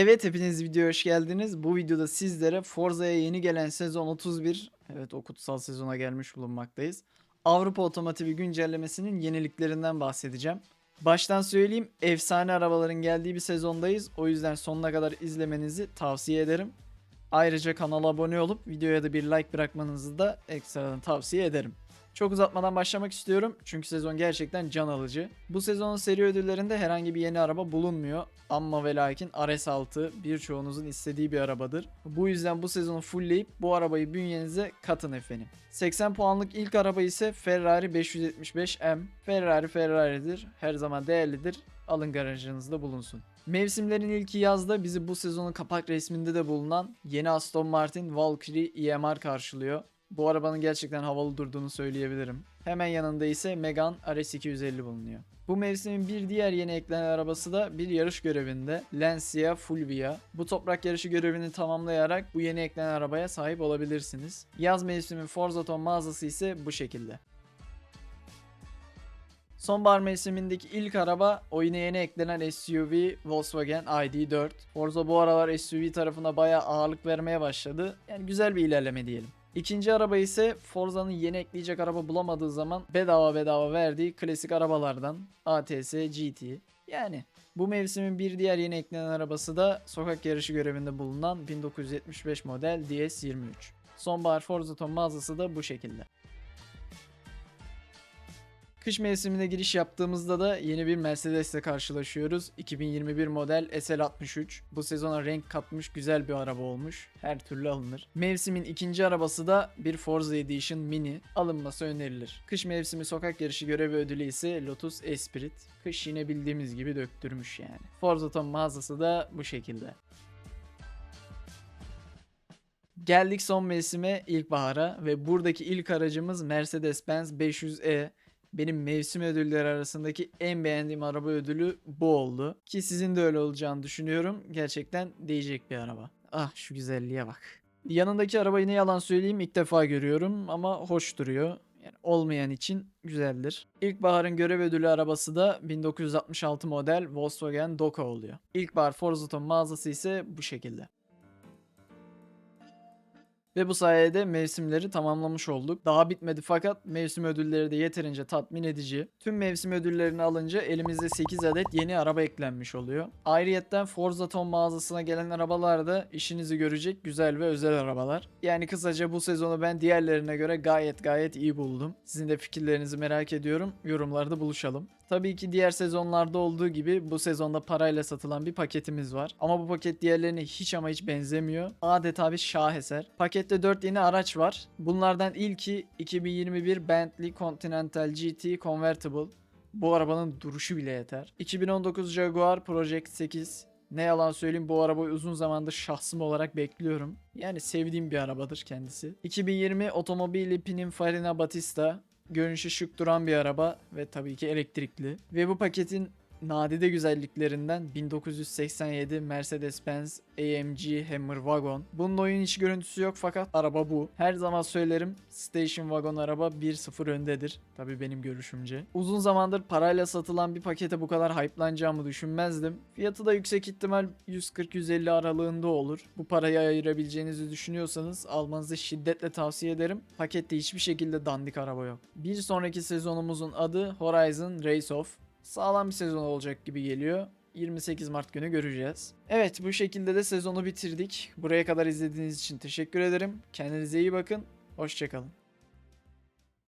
Evet hepiniz videoya hoş geldiniz. Bu videoda sizlere Forza'ya yeni gelen sezon 31, evet o kutsal sezona gelmiş bulunmaktayız. Avrupa Otomotivi güncellemesinin yeniliklerinden bahsedeceğim. Baştan söyleyeyim efsane arabaların geldiği bir sezondayız. O yüzden sonuna kadar izlemenizi tavsiye ederim. Ayrıca kanala abone olup videoya da bir like bırakmanızı da ekstradan tavsiye ederim. Çok uzatmadan başlamak istiyorum çünkü sezon gerçekten can alıcı. Bu sezonun seri ödüllerinde herhangi bir yeni araba bulunmuyor. Ama ve lakin RS6 birçoğunuzun istediği bir arabadır. Bu yüzden bu sezonu fullleyip bu arabayı bünyenize katın efendim. 80 puanlık ilk araba ise Ferrari 575M. Ferrari Ferrari'dir. Her zaman değerlidir. Alın garajınızda bulunsun. Mevsimlerin ilki yazda bizi bu sezonun kapak resminde de bulunan yeni Aston Martin Valkyrie EMR karşılıyor. Bu arabanın gerçekten havalı durduğunu söyleyebilirim. Hemen yanında ise Megane RS250 bulunuyor. Bu mevsimin bir diğer yeni eklenen arabası da bir yarış görevinde Lancia Fulvia. Bu toprak yarışı görevini tamamlayarak bu yeni eklenen arabaya sahip olabilirsiniz. Yaz mevsimi Forza Ton mağazası ise bu şekilde. Sonbahar mevsimindeki ilk araba oyuna yeni eklenen SUV Volkswagen ID4. Forza bu aralar SUV tarafına bayağı ağırlık vermeye başladı. Yani güzel bir ilerleme diyelim. İkinci araba ise Forza'nın yeni ekleyecek araba bulamadığı zaman bedava bedava verdiği klasik arabalardan ATS GT. Yani bu mevsimin bir diğer yeni eklenen arabası da sokak yarışı görevinde bulunan 1975 model DS23. Sonbahar Forza Ton mağazası da bu şekilde. Kış mevsimine giriş yaptığımızda da yeni bir Mercedes ile karşılaşıyoruz. 2021 model SL63. Bu sezona renk katmış güzel bir araba olmuş. Her türlü alınır. Mevsimin ikinci arabası da bir Forza Edition Mini. Alınması önerilir. Kış mevsimi sokak yarışı görevi ödülü ise Lotus Esprit. Kış yine bildiğimiz gibi döktürmüş yani. Forza Ton mağazası da bu şekilde. Geldik son mevsime ilkbahara ve buradaki ilk aracımız Mercedes-Benz 500E. Benim mevsim ödülleri arasındaki en beğendiğim araba ödülü bu oldu. Ki sizin de öyle olacağını düşünüyorum. Gerçekten değecek bir araba. Ah şu güzelliğe bak. Yanındaki arabayı ne yalan söyleyeyim ilk defa görüyorum ama hoş duruyor. Yani olmayan için güzeldir. İlkbaharın görev ödülü arabası da 1966 model Volkswagen Doka oluyor. İlkbahar Forza Ton mağazası ise bu şekilde. Ve bu sayede mevsimleri tamamlamış olduk. Daha bitmedi fakat mevsim ödülleri de yeterince tatmin edici. Tüm mevsim ödüllerini alınca elimizde 8 adet yeni araba eklenmiş oluyor. Ayrıyetten Forza Ton mağazasına gelen arabalar da işinizi görecek güzel ve özel arabalar. Yani kısaca bu sezonu ben diğerlerine göre gayet gayet iyi buldum. Sizin de fikirlerinizi merak ediyorum. Yorumlarda buluşalım. Tabii ki diğer sezonlarda olduğu gibi bu sezonda parayla satılan bir paketimiz var. Ama bu paket diğerlerine hiç ama hiç benzemiyor. Adeta bir şaheser. Pakette 4 yeni araç var. Bunlardan ilki 2021 Bentley Continental GT Convertible. Bu arabanın duruşu bile yeter. 2019 Jaguar Project 8. Ne yalan söyleyeyim bu arabayı uzun zamandır şahsım olarak bekliyorum. Yani sevdiğim bir arabadır kendisi. 2020 Otomobili Pininfarina Battista. Görünüşü şık duran bir araba ve tabii ki elektrikli. Ve bu paketin nadide güzelliklerinden 1987 Mercedes-Benz AMG Hammer Wagon. Bunun oyun içi görüntüsü yok fakat araba bu. Her zaman söylerim Station Wagon araba 1-0 öndedir. Tabii benim görüşümce. Uzun zamandır parayla satılan bir pakete bu kadar hype'lanacağımı düşünmezdim. Fiyatı da yüksek ihtimal 140-150 aralığında olur. Bu parayı ayırabileceğinizi düşünüyorsanız almanızı şiddetle tavsiye ederim. Pakette hiçbir şekilde dandik araba yok. Bir sonraki sezonumuzun adı Horizon Race Off. Sağlam bir sezon olacak gibi geliyor. 28 Mart günü göreceğiz. Evet bu şekilde de sezonu bitirdik. Buraya kadar izlediğiniz için teşekkür ederim. Kendinize iyi bakın. Hoşçakalın.